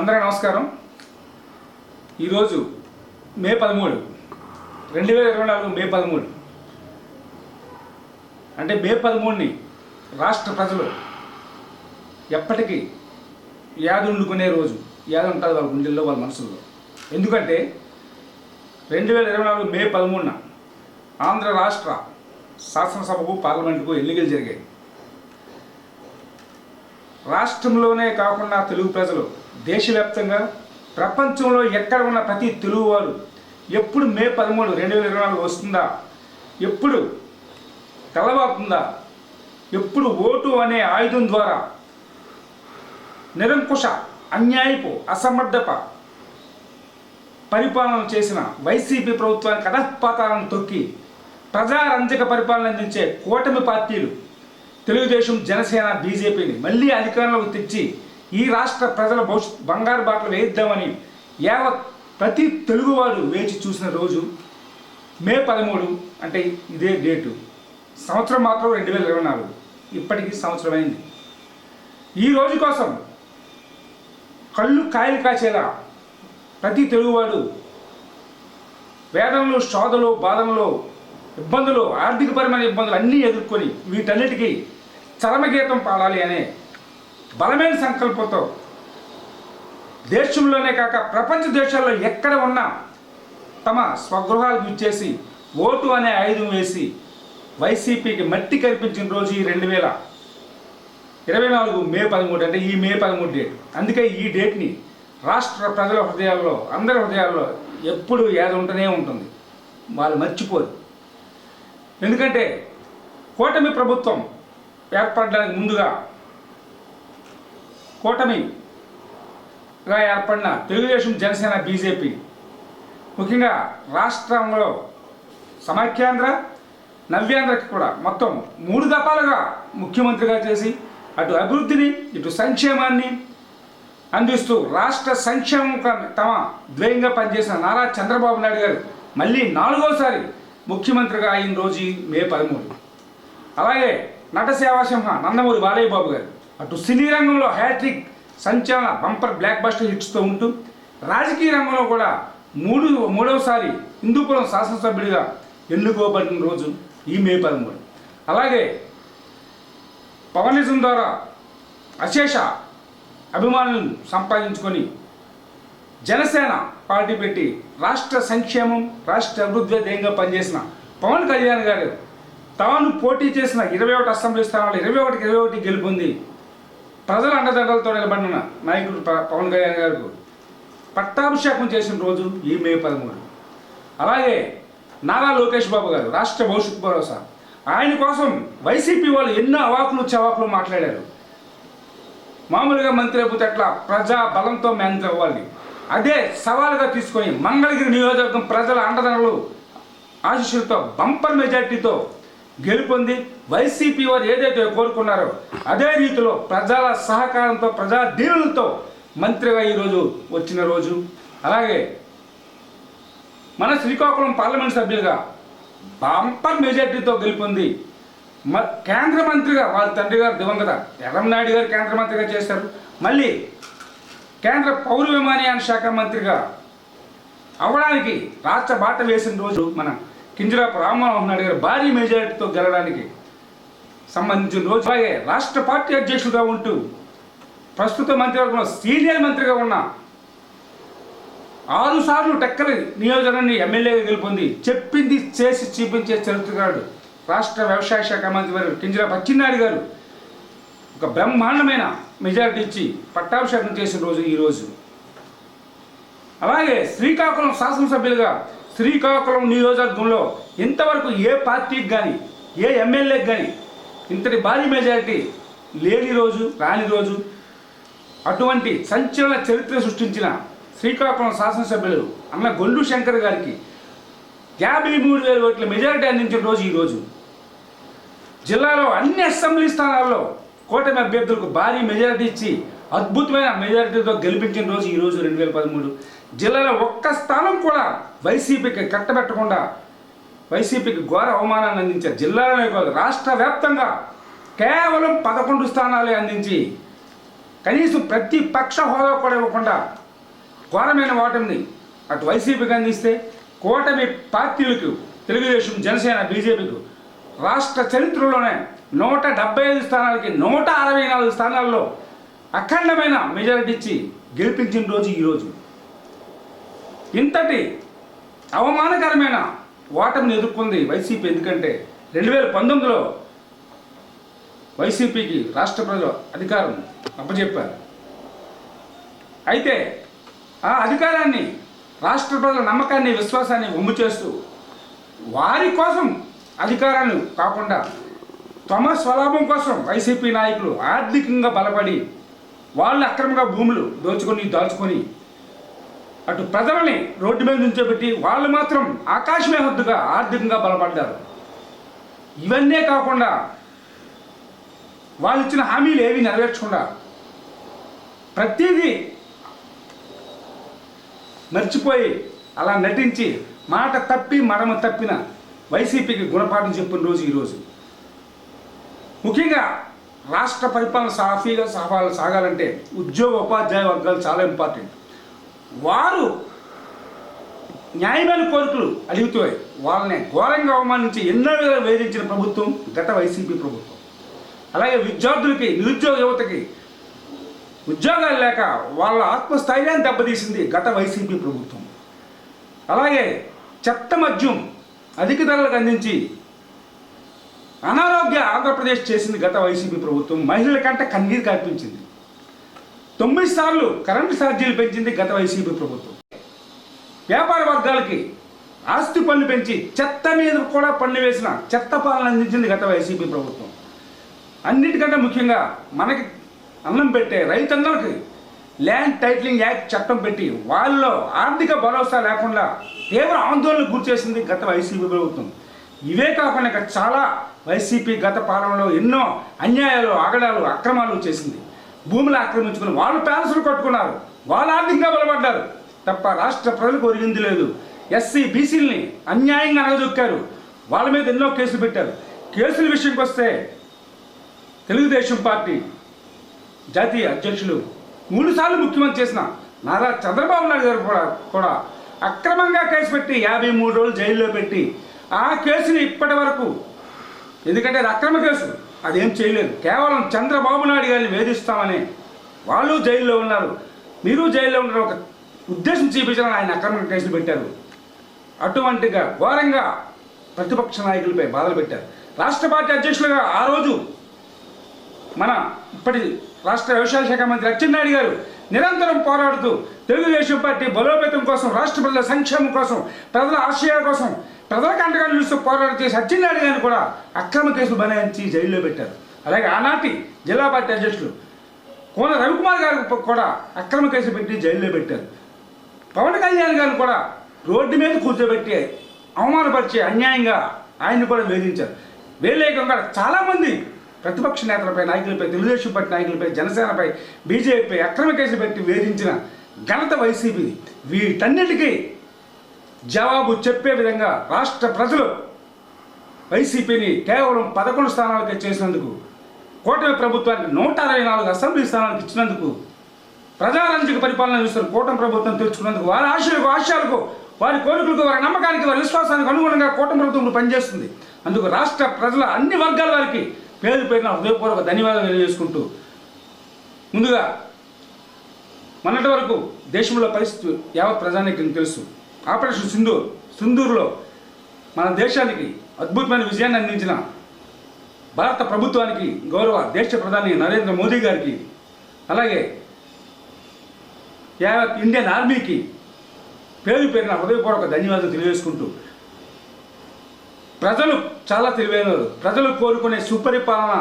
అందరికీ నమస్కారం. ఈరోజు మే పదమూడు. రెండు వేల ఇరవై నాలుగు మే పదమూడు. అంటే మే పదమూడుని రాష్ట్ర ప్రజలు ఎప్పటికీ యాది వండుకునే రోజు యాది ఉంటుంది వాళ్ళ గుండెల్లో వాళ్ళ మనసుల్లో. ఎందుకంటే రెండు వేల ఇరవై నాలుగు మే పదమూడున ఆంధ్ర రాష్ట్ర శాసనసభకు పార్లమెంటుకు ఎన్నికలు జరిగాయి. రాష్ట్రంలోనే కాకుండా తెలుగు ప్రజలు దేశవ్యాప్తంగా ప్రపంచంలో ఎక్కడ ఉన్న ప్రతి తెలుగువారు ఎప్పుడు మే పదమూడు రెండు వేల ఇరవై నాలుగు వస్తుందా? ఎప్పుడు తెల్లవారుతుందా ఎప్పుడు ఓటు అనే ఆయుధం ద్వారా? నిరంకుశ అన్యాయపు అసమర్థప పరిపాలన చేసిన వైసీపీ ప్రభుత్వానికి కడపాతాలను తొక్కి ప్రజారంజక పరిపాలన అందించే కూటమి పార్టీలు తెలుగుదేశం జనసేన బీజేపీని మళ్ళీ అధికారంలోకి తెచ్చి ఈ రాష్ట్ర ప్రజల భవిష్యత్ బంగారు బాటలు వేయిద్దామని యావత్ ప్రతి తెలుగువాడు వేచి చూసిన రోజు మే పదమూడు అంటే ఇదే డేటు. సంవత్సరం మాత్రం రెండు వేల ఇరవై నాలుగు. ఇప్పటికీ సంవత్సరం అయింది ఈ రోజు కోసం కళ్ళు కాయలు కాచేలా ప్రతి తెలుగువాడు వేదనలు శోధలు బాధనలు ఇబ్బందులు ఆర్థికపరమైన ఇబ్బందులు అన్నీ ఎదుర్కొని వీటన్నిటికీ చరమగీతం పాడాలి అనే బలమైన సంకల్పంతో దేశంలోనే కాక ప్రపంచ దేశాల్లో ఎక్కడ ఉన్నా తమ స్వగృహాలకు ఇచ్చేసి ఓటు అనే ఆయుధం వేసి వైసీపీకి మట్టి కల్పించిన రోజు ఈ రెండు వేల ఇరవై నాలుగు మే పదమూడు అంటే ఈ మే పదమూడు డేట్ అందుకే ఈ డేట్ని రాష్ట్ర ప్రజల హృదయాల్లో అందరి హృదయాల్లో ఎప్పుడు ఏది ఉంటూనే ఉంటుంది. వాళ్ళు మర్చిపోరు. ఎందుకంటే కూటమి ప్రభుత్వం ఏర్పడడానికి ముందుగా కూటమిగా ఏర్పడిన తెలుగుదేశం జనసేన బీజేపీ. ముఖ్యంగా రాష్ట్రంలో సమాఖ్యాంధ్ర నవ్యాంధ్రకి కూడా మొత్తం మూడు దఫాలుగా ముఖ్యమంత్రిగా చేసి అటు అభివృద్ధిని ఇటు సంక్షేమాన్ని అందిస్తూ రాష్ట్ర సంక్షేమం తమ ద్వయంగా పనిచేసిన నారా చంద్రబాబు నాయుడు గారు మళ్ళీ నాలుగోసారి ముఖ్యమంత్రిగా అయిన రోజు మే పదమూడు. అలాగే నట సేవాసింహ నందమూరి బాలయ్య బాబు గారు. అటు సినీ రంగంలో హ్యాట్రిక్ సంచలన బంపర్ బ్లాక్ బస్టర్ హిట్స్తో ఉంటూ రాజకీయ రంగంలో కూడా మూడు మూడవసారి హిందూపురం శాసనసభ్యుడిగా ఎన్నుకోబడిన రోజు ఈ మే పదమూడు. అలాగే పవనిజం ద్వారా అశేష అభిమానులను సంపాదించుకొని జనసేన పార్టీ పెట్టి రాష్ట్ర సంక్షేమం రాష్ట్ర అభివృద్ధి ధ్యేయంగా పనిచేసిన పవన్ కళ్యాణ్ గారు తాను పోటీ చేసిన ఇరవై ఒకటి అసెంబ్లీ స్థానాలు ఇరవై ఒకటికి ఇరవై ఒకటి గెలుపొంది ప్రజల అండదండలతో నిలబడిన నాయకుడు ప- పవన్ కళ్యాణ్ గారికి పట్టాభిషేకం చేసిన రోజు ఈ మే పదమూడు. అలాగే నారా లోకేష్ బాబు గారు రాష్ట్ర భవిష్యత్ భరోసా. ఆయన కోసం వైసీపీ వాళ్ళు ఎన్నో అవాకులు చవాకులు మాట్లాడారు. మామూలుగా మంత్రి అయిపోతే అట్లా ప్రజా బలంతో మేనేజ్ అవ్వాలి. అదే సవాలుగా తీసుకొని మంగళగిరి నియోజకవర్గం ప్రజల అండదండలు ఆశీస్సులతో బంపర్ మెజార్టీతో గెలుపొంది వైసీపీ వారు ఏదైతే కోరుకున్నారో అదే రీతిలో ప్రజల సహకారంతో ప్రజా దీనులతో మంత్రిగా ఈరోజు వచ్చిన రోజు. అలాగే మన శ్రీకాకుళం పార్లమెంట్ సభ్యులుగా బంపర్ మెజార్టీతో గెలుపొంది మ కేంద్ర మంత్రిగా వాళ్ళ తండ్రి గారు దివంగత ఎర్రంనాయుడు గారు కేంద్ర మంత్రిగా చేశారు. మళ్ళీ కేంద్ర పౌర విమానయాన శాఖ మంత్రిగా అవ్వడానికి రాష్ట్ర బాట వేసిన రోజు మన కింజరాపు రామారావు నాయుడు గారు భారీ మెజారిటీతో గెలవడానికి సంబంధించిన రోజు. అలాగే రాష్ట్ర పార్టీ అధ్యక్షుడిగా ఉంటూ ప్రస్తుత మంత్రివర్గంలో సీనియర్ మంత్రిగా ఉన్న ఆరుసార్లు టెక్కల టెక్కలి నియోజకవర్గాన్ని ఎమ్మెల్యేగా గెలుపొంది చెప్పింది చేసి చూపించే చరిత్రకారుడు రాష్ట్ర వ్యవసాయ శాఖ మంత్రి వారు కింజరాపు అచ్చెన్నాయుడు గారు. ఒక బ్రహ్మాండమైన మెజారిటీ ఇచ్చి పట్టాభిషేకం చేసిన రోజు ఈ రోజు. అలాగే శ్రీకాకుళం శాసనసభ్యులుగా శ్రీకాకుళం నియోజకవర్గంలో ఇంతవరకు ఏ పార్టీకి కానీ ఏ ఎమ్మెల్యేకి కానీ ఇంతటి భారీ మెజారిటీ లేని రోజు రాని రోజు అటువంటి సంచలన చరిత్ర సృష్టించిన శ్రీకాకుళం శాసనసభ్యులు అన్న గొల్లు శంకర్ గారికి యాభై మూడు వేల ఓట్ల మెజారిటీ అందించిన రోజు ఈరోజు జిల్లాలో అన్ని అసెంబ్లీ స్థానాల్లో కూటమి అభ్యర్థులకు భారీ మెజారిటీ ఇచ్చి అద్భుతమైన మెజారిటీతో గెలిపించిన రోజు ఈరోజు రెండు వేల పదమూడు. జిల్లాలో ఒక్క స్థానం కూడా వైసీపీకి కట్టబెట్టకుండా వైసీపీకి ఘోర అవమానాన్ని అందించారు జిల్లాలోనే కాదు రాష్ట్ర వ్యాప్తంగా కేవలం పదకొండు స్థానాలే అందించి కనీసం ప్రతి పక్ష హోదా కూడా ఇవ్వకుండా ఘోరమైన ఓటమిని అటు వైసీపీకి అందిస్తే కూటమి పార్టీలకు తెలుగుదేశం జనసేన బీజేపీకు రాష్ట్ర చరిత్రలోనే నూట డెబ్బై ఐదు స్థానాలకి నూట అరవై నాలుగు స్థానాల్లో అఖండమైన మెజారిటీ ఇచ్చి గెలిపించిన రోజు ఈరోజు ఇంతటి అవమానకరమైన ఓటమిని ఎదుర్కొంది వైసీపీ. ఎందుకంటే రెండు వేల పంతొమ్మిదిలో వైసీపీకి రాష్ట్ర ప్రజలు అధికారం అప్పచెప్పారు అయితే ఆ అధికారాన్ని రాష్ట్ర ప్రజల నమ్మకాన్ని విశ్వాసాన్ని ఒమ్ము చేస్తూ వారి కోసం అధికారాన్ని కాకుండా తమ స్వలాభం కోసం వైసీపీ నాయకులు ఆర్థికంగా బలపడి వాళ్ళు అక్రమంగా భూములు దోచుకొని దాచుకొని అటు ప్రజలని రోడ్డు మీద నుంచోబెట్టి వాళ్ళు మాత్రం ఆకాశమే హద్దుగా ఆర్థికంగా బలపడ్డారు. ఇవన్నీ కాకుండా వాళ్ళు ఇచ్చిన హామీలు ఏవి నెరవేర్చకుండా ప్రతిదీ మర్చిపోయి అలా నటించి మాట తప్పి మడమ తప్పిన వైసీపీకి గుణపాఠం చెప్పిన రోజు ఈరోజు ముఖ్యంగా రాష్ట్ర పరిపాలన సాఫీగా సాగాలి సాగాలంటే ఉద్యోగ ఉపాధ్యాయ వర్గాలు చాలా ఇంపార్టెంట్. వారు న్యాయమైన కోరికలు అడుగుతూ వాళ్ళని ఘోరంగా అవమానించి ఎన్నో వేధించిన ప్రభుత్వం గత వైసీపీ ప్రభుత్వం. అలాగే విద్యార్థులకి నిరుద్యోగ యువతకి ఉద్యోగాలు లేక వాళ్ళ ఆత్మస్థైర్యాన్ని దెబ్బతీసింది గత వైసీపీ ప్రభుత్వం. అలాగే చెత్త మద్యం అధిక ధరలకు అందించి అనారోగ్య ఆంధ్రప్రదేశ్ చేసింది గత వైసీపీ ప్రభుత్వం. మహిళల కంటే కన్నీరు కల్పించింది తొమ్మిది సార్లు కరెంటు ఛార్జీలు పెంచింది గత వైసీపీ ప్రభుత్వం. వ్యాపార వర్గాలకి ఆస్తి పన్ను పెంచి చెత్త మీద కూడా పన్ను వేసిన చెత్త పాలన అందించింది గత వైసీపీ ప్రభుత్వం. అన్నిటికంటే ముఖ్యంగా మనకి అన్నం పెట్టే రైతందరికి ల్యాండ్ టైటిలింగ్ యాక్ట్ చట్టం పెట్టి వాళ్ళలో ఆర్థిక భరోసా లేకుండా తీవ్ర ఆందోళనకు గురిచేసింది గత వైసీపీ ప్రభుత్వం. ఇవే కాకుండా చాలా వైసీపీ గత పాలనలో ఎన్నో అన్యాయాలు ఆగడాలు అక్రమాలు చేసింది. భూములు ఆక్రమించుకుని వాళ్ళు ప్యాలెస్లు కట్టుకున్నారు. వాళ్ళు ఆర్థికంగా బలపడ్డారు. తప్ప రాష్ట్ర ప్రజలకు ఒరిగింది లేదు. ఎస్సీ బీసీలని అన్యాయంగా అనగదొక్కారు వాళ్ళ మీద ఎన్నో కేసులు పెట్టారు. కేసుల విషయంకి వస్తే తెలుగుదేశం పార్టీ జాతీయ అధ్యక్షులు మూడుసార్లు ముఖ్యమంత్రి చేసిన నారా చంద్రబాబు నాయుడు గారు కూడా కూడా అక్రమంగా కేసు పెట్టి యాభై మూడు రోజులు జైల్లో పెట్టి ఆ కేసుని ఇప్పటి వరకు ఎందుకంటే అది అక్రమ కేసు. అదేం చేయలేదు. కేవలం చంద్రబాబు నాయుడు గారిని వేధిస్తామని వాళ్ళు జైల్లో ఉన్నారు. మీరు జైల్లో ఉన్నారు ఒక ఉద్దేశం చూపించాలని ఆయన అక్రమ కేసులు పెట్టారు. అటువంటిగా ఘోరంగా ప్రతిపక్ష నాయకులపై బాధలు పెట్టారు. రాష్ట్ర పార్టీ అధ్యక్షులుగా ఆ రోజు మన ఇప్పటి రాష్ట్ర వ్యవసాయ శాఖ మంత్రి అచ్చెన్నాయుడు గారు నిరంతరం పోరాడుతూ తెలుగుదేశం పార్టీ బలోపేతం కోసం రాష్ట్ర ప్రజల సంక్షేమం కోసం ప్రజల ఆశయాల కోసం ప్రజలకు అండగా నిలుస్తూ పోరాటం చేసి అచ్చెన్నాయుడు గారిని కూడా అక్రమ కేసులు బనాయించి జైల్లో పెట్టారు. అలాగే ఆనాటి జిల్లా పార్టీ అధ్యక్షులు కోన రవికుమార్ గారు కూడా అక్రమ కేసు పెట్టి జైల్లో పెట్టారు. పవన్ కళ్యాణ్ గారిని కూడా రోడ్డు మీద కూర్చోబెట్టి అవమానపరిచి అన్యాయంగా ఆయన్ని కూడా వేధించారు. వీళ్ళే చాలామంది ప్రతిపక్ష నేతలపై నాయకులపై తెలుగుదేశం పార్టీ నాయకులపై జనసేనపై బీజేపీపై అక్రమ కేసులు పెట్టి వేధించిన ఘనత వైసీపీ వీటన్నిటికీ జవాబు చెప్పే విధంగా రాష్ట్ర ప్రజలు వైసీపీని కేవలం పదకొండు స్థానాలకే చేసినందుకు కూటమి ప్రభుత్వానికి నూట అరవై నాలుగు అసెంబ్లీ స్థానాలకు ఇచ్చినందుకు ప్రజారంజక పరిపాలన చూస్తున్న కూటమి ప్రభుత్వం తెలుసుకున్నందుకు వారి ఆశలకు ఆశయాలకు వారి కోరికలకు వారి నమ్మకానికి వారి విశ్వాసానికి అనుగుణంగా కూటమి ప్రభుత్వం పనిచేస్తుంది. అందుకు రాష్ట్ర ప్రజల అన్ని వర్గాల వారికి పేరు పేరున హృదయపూర్వక ధన్యవాదాలు తెలియజేసుకుంటూ ముందుగా మొన్నటి వరకు దేశంలో పరిస్థితి యావత్ ప్రజానికి తెలుసు. ఆపరేషన్ సింధూర్ సింధూర్లో మన దేశానికి అద్భుతమైన విజయాన్ని అందించిన భారత ప్రభుత్వానికి గౌరవ దేశ ప్రధాని నరేంద్ర మోదీ గారికి అలాగే యావత్ ఇండియన్ ఆర్మీకి పేరు పేరిన హృదయపూర్వక ధన్యవాదాలు తెలియజేసుకుంటూ ప్రజలు చాలా తెలివైనవారు ప్రజలు కోరుకునే సుపరిపాలన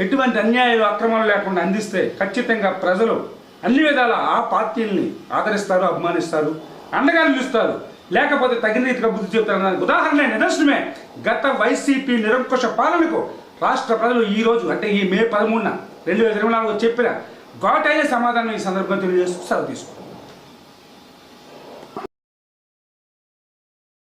ఎటువంటి అన్యాయాలు అక్రమాలు లేకుండా అందిస్తే ఖచ్చితంగా ప్రజలు అన్ని విధాల ఆ పార్టీల్ని ఆదరిస్తారు అభిమానిస్తారు. అండగా నిలుస్తారు. లేకపోతే తగిన రీతిగా బుద్ధి చెబుతారు దానికి ఉదాహరణ నిదర్శనమే. గత వైసీపీ నిరంకుశ పాలనకు రాష్ట్ర ప్రజలు ఈ రోజు అంటే ఈ మే పదమూడున రెండు వేల ఇరవై నాలుగు చెప్పిన ఘాటైన సమాధానం ఈ సందర్భంగా తెలియజేస్తూ సెలవు తీసుకుంటారు